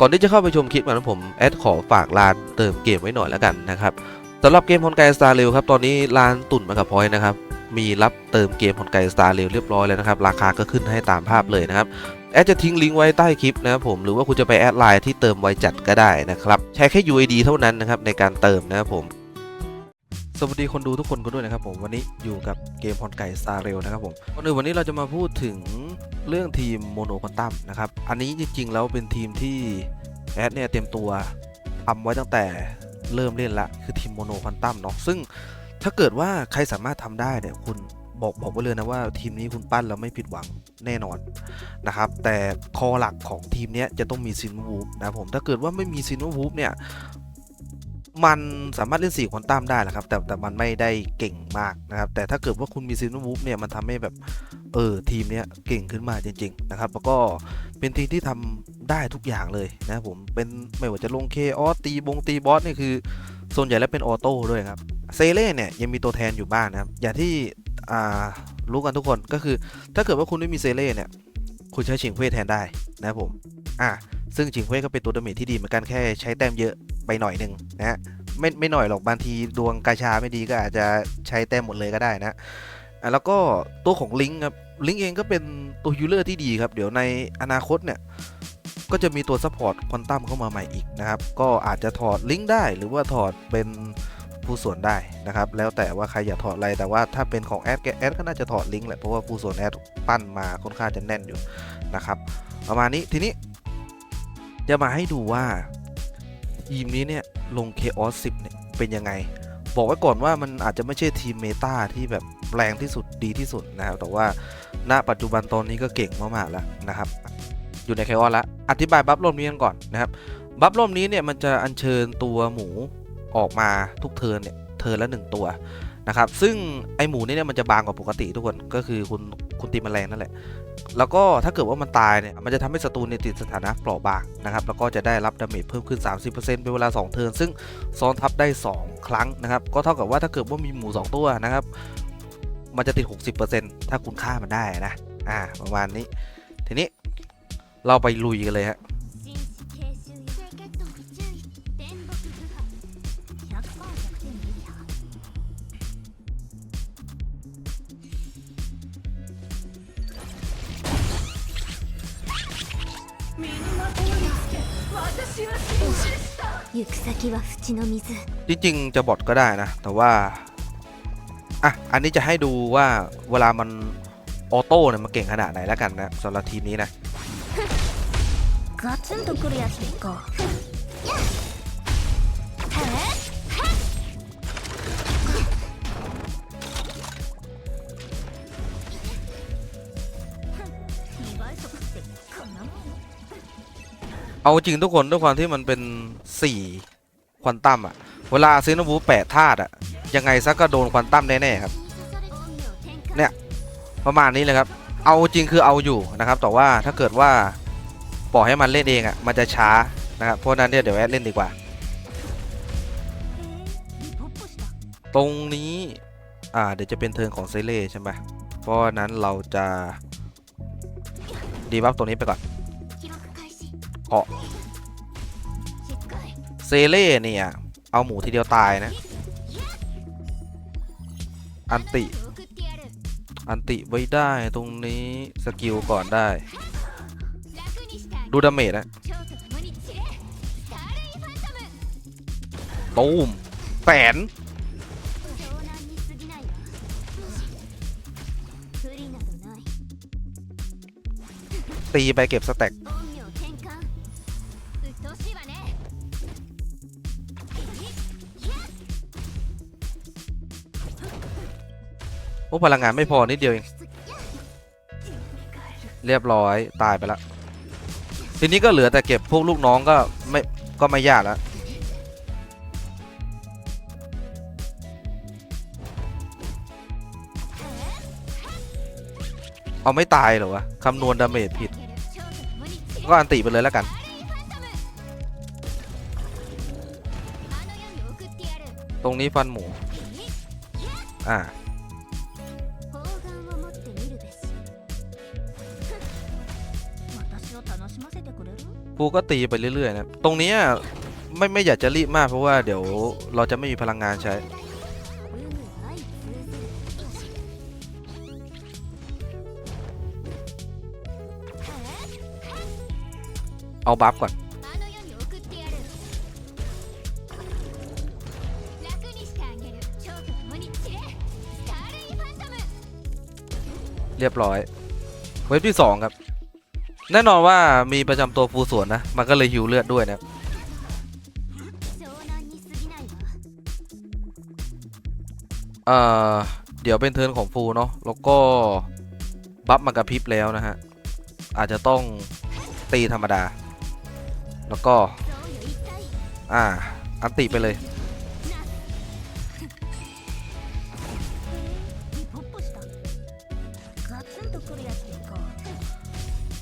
ก่อนที่จะเข้าไปชมคลิปนะผมแอดขอฝากร้านเติมเกมไว้หน่อยแล้วกันนะครับสำหรับเกมฮอนไกสตาร์เรลครับตอนนี้ร้านตุ่นมากับพอยนะครับมีรับเติมเกมฮอนไกสตาร์เรลเรียบร้อยแล้วนะครับราคาก็ขึ้นให้ตามภาพเลยนะครับแอดจะทิ้งลิงก์ไว้ใต้คลิปนะครับผมหรือว่าคุณจะไปแอดไลน์ที่เติมไวจัดก็ได้นะครับใช้แค่ UID เท่านั้นนะครับในการเติมนะครับผมสวัสดีคนดูทุกคนกันด้วยนะครับผมวันนี้อยู่กับเกมพรไก่ซาเรลนะครับผมก่อนอื่นวันนี้เราจะมาพูดถึง เรื่องทีมโมโนคอนตัมนะครับ อันนี้จริงๆแล้วเป็นทีมที่แอดเนี่ยเตรียมตัวทำไว้ตั้งแต่เริ่มเล่นละ คือทีมโมโนคอนตัมเนาะซึ่งถ้าเกิดว่าใครสามารถทำได้เนี่ยคุณบอกบอกไว้เลยนะว่าทีมนี้คุณปั้นแล้วไม่ผิดหวังแน่นอนนะครับ แต่คอหลักของทีมนี้จะต้องมีซินวูฟนะผมถ้าเกิดว่าไม่มีซินวูฟเนี่ย มันสามารถเล่น4ควอนตัมได้แหละครับ แต่แต่มันไม่ได้เก่งมากนะครับ แต่ถ้าเกิดว่าคุณมีซินวูฟเนี่ยมันทำให้แบบเออทีมเนี้ยเก่งขึ้นมาจริง ๆ นะครับ แล้วก็เป็นทีมที่ทำได้ทุกอย่างเลยนะผมเป็นไม่ว่าจะลงเคออสตีบงตีบอสนี่คือส่วนใหญ่แล้วเป็นออโต้ด้วยครับเซเล่เนี่ยยังมีตัวแทนอยู่บ้างนะครับ อย่างที่อ่ารู้กันทุกคนก็คือ ถ้าเกิดว่าคุณไม่มีเซเล่เนี่ยคุณใช้ชิงเว่แทนได้นะครับผมอ่าซึ่งชิงเว่ก็เป็นตัวดาเมจที่ดีเหมือนกันแค่ใช้แต้มเยอะ ไปหน่อยหนึ่งนะฮะไม่ไม่หน่อยหรอกบางทีดวงกาชาไม่ดีก็อาจจะใช้แต้มหมดเลยก็ได้นะแล้วก็ตัวของลิงครับลิงเองก็เป็นตัวยูเลอร์ที่ดีครับ เดี๋ยวในอนาคตเนี่ย ก็จะมีตัวซัพพอร์ตควอนตัมเข้ามาใหม่อีกนะครับ ก็อาจจะถอดลิงก์ได้หรือว่าถอดเป็นผู้ส่วนได้นะครับ แล้วแต่ว่าใครอยากถอดอะไรแต่ว่าถ้าเป็นของแอดแอดก็น่าจะถอดลิงก์แหละเพราะว่าผู้ส่วนแอดปั้นมาค่อนข้างจะแน่นอยู่นะครับ ประมาณนี้ทีนี้จะมาให้ดูว่า ทีมนี้เนี่ยลง Chaos 10 เนี่ย เป็นยังไง บอกไว้ก่อนว่ามันอาจจะไม่ใช่ทีมเมตาที่แบบแรงที่สุดดีที่สุดนะครับ แต่ว่าณปัจจุบันตอนนี้ก็เก่งมากๆแล้วนะครับ อยู่ใน Chaos แล้ว อธิบายบัฟรอบนี้กันก่อนนะครับ บัฟรอบนี้เนี่ยมันจะอัญเชิญตัวหมูออกมาทุกเทิร์นเนี่ยเทิร์นละหนึ่งตัวนะครับ ซึ่งไอหมูนี่เนี่ยมันจะบางกว่าปกติทุกคน ก็คือคุณ คุณตีแมลงนั่นแหละ แล้วก็ถ้าเกิดว่ามันตายเนี่ย มันจะทำให้ศัตรูในยติดสถานะเปราะบางนะครับ แล้วก็จะได้รับดาเมจเพิ่มขึ้น 30%เป็นเวลา 2 เทิร์น ซึ่งซ้อนทับได้ 2 ครั้งนะครับ ก็เท่ากับว่าถ้าเกิดว่ามีหมู 2 ตัวนะครับ มันจะติด 60%ถ้าคุณฆ่ามันได้นะ อ่า ประมาณนี้ ทีนี้เราไปลุยกันเลยฮะ จริงๆจะบอทก็ได้นะ แต่ว่า อะ อันนี้จะให้ดูว่าเวลามันออโต้เนี่ยมันเก่งขนาดไหนแล้วกันนะสำหรับทีมนี้นะ เอาจริงทุกคนด้วยความที่มันเป็นสี่ควอนตัมอะเวลาซินอบูแปดธาตุอะยังไงซักก็โดนควอนตัมแน่ๆครับ เนี่ยประมาณนี้เลยครับ เอาจริงคือเอาอยู่นะครับแต่ว่าถ้าเกิดว่าปล่อยให้มันเล่นเองอะมันจะช้านะครับเพราะนั้นเนี่ยเดี๋ยวแอดเล่นดีกว่า ตรงนี้อ่าเดี๋ยวจะเป็นเทิงของเซเล่ใช่ไหมเพราะนั้นเราจะดีบัฟตรงนี้ไปก่อน เกาะเซเล่เนี่ยเอาหมูทีเดียวตายนะ อันติ อันติไว้ได้ตรงนี้สกิลก่อนได้ ดูดาเมจนะตูมแสนตีไปเก็บสแต็ก โอ้พลังงานไม่พอนิดเดียวเอง เรียบร้อยตายไปแล้วทีนี้ก็เหลือแต่เก็บพวกลูกน้องก็ไม่ก็ไม่ยากแล้วเอาไม่ตายหรอวะคำนวณดาเมจผิด ก็อันติไปเลยแล้วกัน ตรงนี้ฟันหมู อ่า กูก็ตีไปเรื่อยๆนะ ตรงนี้ไม่ไม่อยากจะรีบมากเพราะว่าเดี๋ยวเราจะไม่มีพลังงานใช้ เอาบัฟก่อน เรียบร้อย เว็บที่ 2 ครับ แน่นอนว่ามีประจำตัวฟูสวนนะ มันก็เลยหิวเลือดด้วยนะเอ่อเดี๋ยวเป็นเทินของฟูเนาะแล้วก็บัฟมากระพริบแล้วนะฮะ อาจจะต้องตีธรรมดา แล้วก็ อ่า อันติไปเลย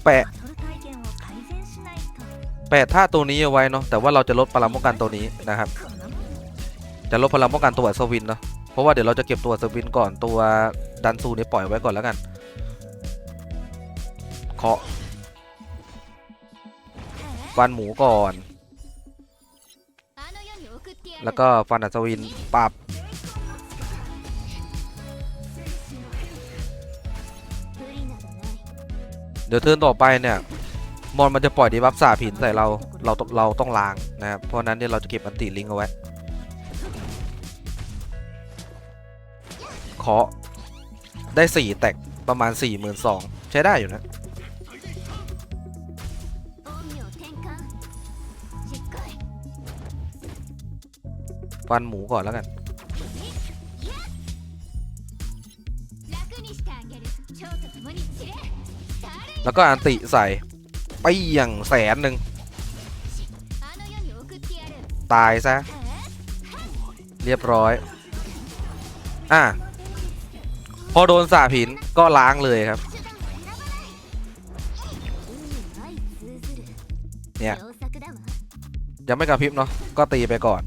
แปะ แปดท่าตัวนี้เอาไว้เนาะแต่ว่าเราจะลดพลังป้องกันตัวนี้นะครับ จะลดพลังป้องกันตัวสวินเนาะเพราะว่าเดี๋ยวเราจะเก็บตัวสวินก่อนตัวดันซูนี่ปล่อยไว้ก่อนแล้วกันเคาะฟันหมูก่อน แล้วก็ฟันอัศวินปรับเดี๋ยวเทิร์นต่อไปเนี่ย มอนมันจะปล่อยดีบัฟสาผินใส่เราเราเราต้องล้างนะครับเพราะนั้นเนี่ยเราจะเก็บอันติลิงเอาไว้เคาะได้ 4 แตกประมาณ 4 2 0 0 0ใช้ได้อยู่นะ ฟันหมูก่อนแล้วกัน แล้วก็อันติใส่ ไปอย่างแสนหนึ่งตายซะ เรียบร้อย อะ พอโดนสาผินก็ล้างเลยครับ เนี่ย ยังไม่กระพริบเนาะก็ตีไปก่อน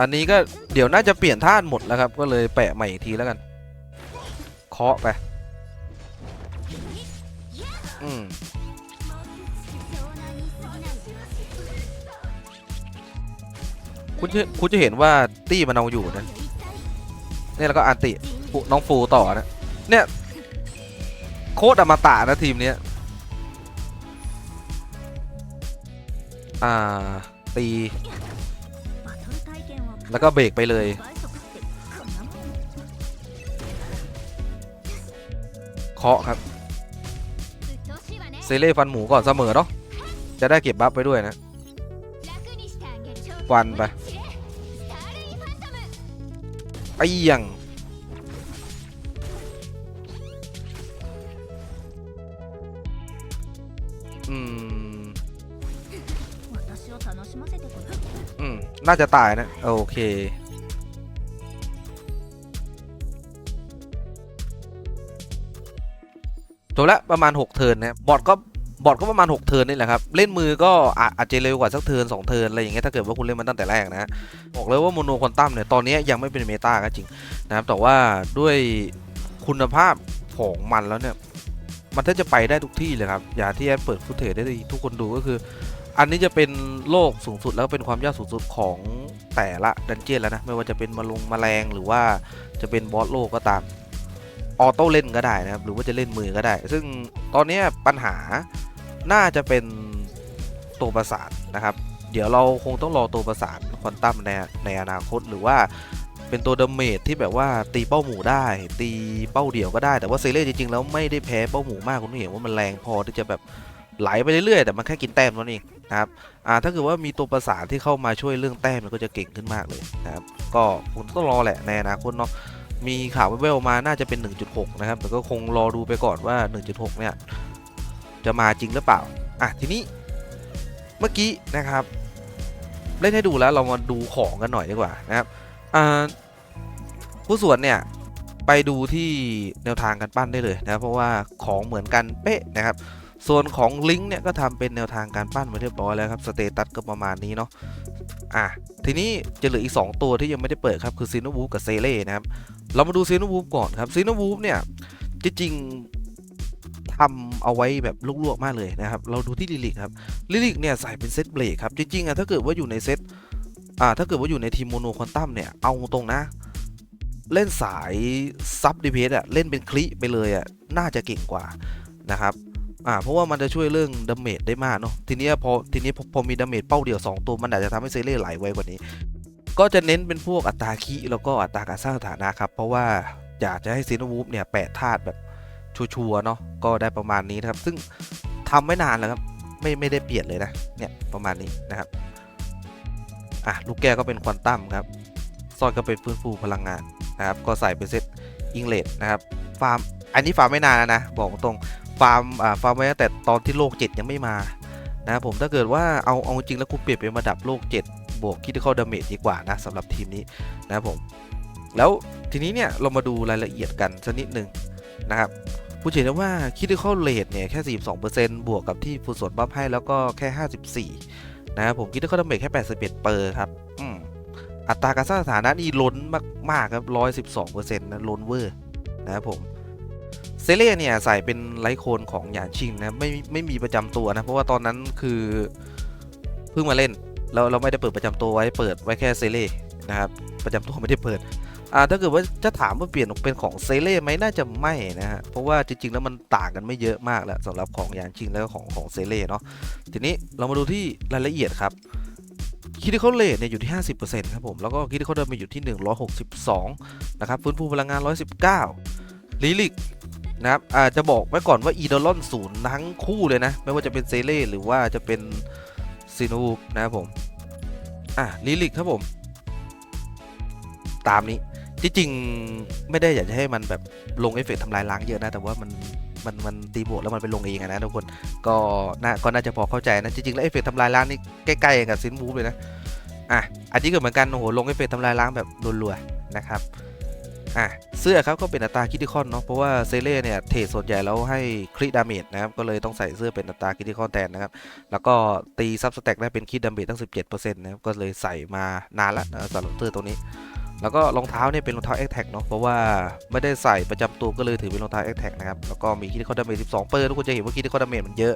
อันนี้ก็เดี๋ยวน่าจะเปลี่ยนท่าหมดแล้วครับ ก็เลยแปะใหม่อีกทีแล้วกัน เคาะไป คุณจะคุณจะเห็นว่าตี้มันเอาอยู่นะเนี่ยแล้วก็อันติน้องฟูต่อนะเนี่ยโคตรอมาตะนะทีมเนี้ยอ่าตี แล้วก็เบรกไปเลย เคาะครับ เซเล่ฟันหมูก่อนเสมอเนาะจะได้เก็บบัฟไปด้วยนะ ฟันไป ไปยังอืมอืม น่าจะตายนะ โอเค จบแล้วประมาณ 6 เทิร์นนะบอดก็ บอทก็ประมาณ 6 เทิร์นนี่แหละครับ เล่นมือก็อาจจะเร็วกว่าสักเทิร์น2เทิร์นอะไรอย่างเงี้ยถ้าเกิดว่าคุณเล่นมันตั้งแต่แรกนะบอกเลยว่าโมโนควอนตัมเนี่ยตอนนี้ยังไม่เป็นเมตาก็จริงนะครับแต่ว่าด้วยคุณภาพของมันแล้วเนี่ยมันแทบจะไปได้ทุกที่เลยครับ อย่าที่แอดเปิดฟุตเทจได้ทุกคนดูก็คือ อันนี้จะเป็นโลกสูงสุดแล้วก็เป็นความยากสูงสุดของแต่ละดันเจียนแล้วนะ ไม่ว่าจะเป็นมาลงมาแมลงหรือว่าจะเป็นบอสโลกก็ตามออโต้เล่นก็ได้นะครับ หรือว่าจะเล่นมือก็ได้ ซึ่งตอนนี้ปัญหา น่าจะเป็นตัวประสานนะครับ เดี๋ยวเราคงต้องรอตัวประสานควอนตัมในในอนาคตหรือว่าเป็นตัวดาเมจที่แบบว่าตีเป้าหมู่ได้ ตีเป้าเดี่ยวก็ได้แต่ว่าเซเล่จริงๆแล้วไม่ได้แพ้เป้าหมู่มากคุณต้องเห็นว่ามันแรงพอที่จะแบบไหลไปเรื่อยๆ แต่มันแค่กินแต้มเท่านั้นเองนะครับอ่าถ้าเกิดว่ามีตัวประสานที่เข้ามาช่วยเรื่องแต้มมันก็จะเก่งขึ้นมากเลยนะครับก็คงต้องรอแหละในอนาคตเนาะมีข่าวแว่วๆมาน่าจะเป็น 1.6 นะครับแต่ก็คงรอดูไปก่อนว่า 1.6 เนี่ย จะมาจริงหรือเปล่า อะทีนี้เมื่อกี้นะครับเล่นให้ดูแล้วเรามาดูของกันหน่อยดีกว่านะครับผู้ส่วนเนี่ยไปดูที่แนวทางการปั้นได้เลยนะครับเพราะว่าของเหมือนกันเป๊ะนะครับ ส่วนของลิงก์เนี่ยก็ทำเป็นแนวทางการปั้นมาเรียบร้อยแล้วครับสเตตัสก็ประมาณนี้เนาะอะทีนี้จะเหลืออีก 2 ตัวที่ยังไม่ได้เปิดครับคือซีโนวูฟกับเซเล่นะครับ เรามาดูซีโนวูฟก่อนครับซีโนวูฟเนี่ยจริงๆ ทำเอาไว้แบบลวกๆมากเลยนะครับ เราดูที่ลิลิกครับลิลิกเนี่ยใส่เป็นเซตเบรกครับ จริงๆอะถ้าเกิดว่าอยู่ในเซตอ่าถ้าเกิดว่าอยู่ในทีมโมโนควอนตัมเนี่ย เอาตรงนะ เล่นสายซับดีเพสอะเล่นเป็นคลิไปเลยอะน่าจะเก่งกว่านะครับอ่าเพราะว่ามันจะช่วยเรื่องดาเมจได้มากเนาะทีนี้พอทีนี้พอมีดาเมจเป้าเดียว 2 ตัวมันอาจจะทำให้เซเล่ไหลไวกว่านี้ ก็จะเน้นเป็นพวกอัตราคีแล้วก็อัตราการสร้างสถานะครับ เพราะว่าอยากจะให้ซีโนวูฟเนี่ยแปะธาตุแบบ ชัวร์ๆเนาะก็ได้ประมาณนี้นะครับ ซึ่งทำไม่นานแล้วครับไม่ไม่ได้เปลี่ยนเลยนะเนี่ยประมาณนี้นะครับอะลูกแก้วก็เป็นควอนตัมครับซอยก็เป็นฟื้นฟูพลังงานนะครับ ก็ใส่เป็นเซตอิงเลดนะครับฟาร์มอันนี้ฟาร์มไม่นานนะ บอกตรงฟาร์มอ่าฟาร์มไว้ตั้งแต่ตอนที่โลกเจ็ดยังไม่มานะครับผมถ้าเกิดว่าเอาเอาจริงแล้วกูเปลี่ยนเป็นระดับโลกเจ็ดบวกคิดเข้าดาเมจดีกว่านะสำหรับทีมนี้นะครับผมแล้วทีนี้เนี่ยเรามาดูรายละเอียดกันสักนิดหนึ่งนะครับ ผู้เห็นได้ว่าคิดเข้าเลทเนี่ยแค่ 42%บวกกับที่ฟูสวนบัฟให้แล้วก็แค่ 54 นะครับผมคิดเข้าดาเมจแค่ 81เปอร์ครับอืมอัตราการสร้างสถานะนี่ล้นมากๆครับ 112%นะล้นเวอร์นะครับผมเซเล่เนี่ยใส่เป็นไลโคนของหยานชิงนะไม่ไม่มีประจำตัวนะเพราะว่าตอนนั้นคือเพิ่งมาเล่นเราเราไม่ได้เปิดประจำตัวไว้เปิดไว้แค่เซเล่นะครับประจำตัวไม่ได้เปิด อ่าถ้าเกิดว่าจะถามว่าเปลี่ยนเป็นของเซเล่ไหมน่าจะไม่นะฮะเพราะว่าจริงๆแล้วมันต่างกันไม่เยอะมากแหละสำหรับของยานชิงแล้วก็ของของเซเล่เนาะทีนี้เรามาดูที่รายละเอียดครับคิดเขาเลทเนี่ยอยู่ที่ 50%ครับผมแล้วก็คิดเขาเดินมาอยู่ที่ 162 นะครับฟื้นฟูพลังงาน 119ลิลิกนะครับอาจจะบอกไว้ก่อนว่าอีดอลอนศูนย์ทั้งคู่เลยนะ ไม่ว่าจะเป็นเซเล่หรือว่าจะเป็นซีนูนะครับผม อะลิลิกครับผม ตามนี้ ที่จริงไม่ได้อยากจะให้มันแบบลงเอฟเฟกต์ทำลายล้างเยอะนะ แต่ว่ามันมันมันตีบวกแล้วมันไปลงเองอะนะทุกคนก็น่าก็น่าจะพอเข้าใจนะ จริงๆแล้วเอฟเฟกต์ทำลายล้างนี่ใกล้ๆกับซินบูฟเลยนะอะอันนี้ก็เหมือนกันโอ้โหลงเอฟเฟกต์ทำลายล้างแบบรัวๆนะครับอะเสื้อครับก็เป็นอัตราคิติคอนเนาะเพราะว่าเซเล่เนี่ยเทรดส่วนใหญ่แล้วให้คริดาเมจนะครับก็เลยต้องใส่เสื้อเป็นอัตราคิติคอนแทนนะครับแล้วก็ตีซับสแต็กได้เป็นคิดดาเมจตั้ง 17%นะครับก็เลยใส่มานานละนะสำหรับเสื้อตัวนี้ แล้วก็รองเท้าเนี่ยเป็นรองเท้า a อ t a c เนาะเพราะว่าไม่ได้ใส่ประจำตัวก็เลยถือเป็นรองเท้า a อ t a c นะครับแล้วก็มีคิดคอนดาเมจ12 เปอร์ทุกคนจะเห็นว่าคิดคอนดาเมจมันเยอะ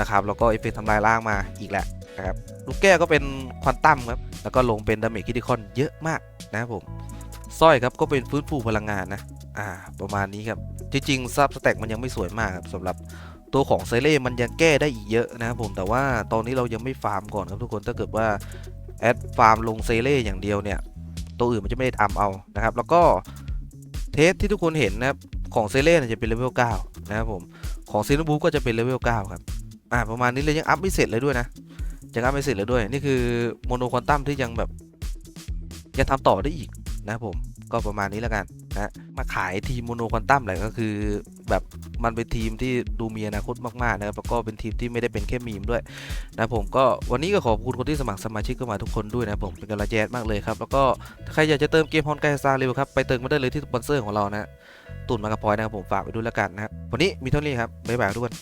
นะครับแล้วก็เอฟเฟกต์ทำลายล้างมาอีกแหละนะครับลูกแก้วก็เป็นควอนตัมครับแล้วก็ลงเป็นดาเมจคิดคอนเยอะมากนะครับผมสร้อยครับก็เป็นฟื้นฟูพลังงานนะอ่าประมาณนี้ครับจริงๆซับสแต็กมันยังไม่สวยมากครับสำหรับตัวของเซเล่มันยังแก้ได้อีกเยอะนะครับผมแต่ว่าตอนนี้เรายังไม่ฟาร์มก่อนครับทุกคนถ้าเกิดว่าแอดฟาร์มลงเซเล่อย่างเดียวเนี่ย ตัวอื่นมันจะไม่ได้ทำเอานะครับ แล้วก็เทสที่ทุกคนเห็นนะครับของเซเล่เนี่ยจะเป็นเลเวล9นะครับผมของซีนบูก็จะเป็นเลเวล9ครับอ่าประมาณนี้เลยยังอัพไม่เสร็จเลยด้วยนะยังอัพไม่เสร็จเลยด้วยนี่คือโมโนควอนตัมที่ยังแบบยังทำต่อได้อีกนะครับผม ก็ประมาณนี้แล้วกันนะมาขายทีมโมโนควอนตัมแหละก็คือ แบบมันเป็นทีมที่ดูมีอนาคตมากๆนะครับแล้วก็เป็นทีมที่ไม่ได้เป็นแค่มีมด้วยนะผมก็วันนี้ก็ขอบคุณคนที่สมัครสมาชิกเข้ามาทุกคนด้วยนะผมเป็นกำลังใจมากเลยครับแล้วก็ถ้าใครอยากจะเติมเกมฮอนไกซาเร็วครับไปเติมมาได้เลยที่สปอนเซอร์ของเรานะตุ่นมากระพอยนะครับผมฝากไว้ด้วยแล้วกันนะครับวันนี้มีเท่านี้ครับบ๊ายบายทุกคน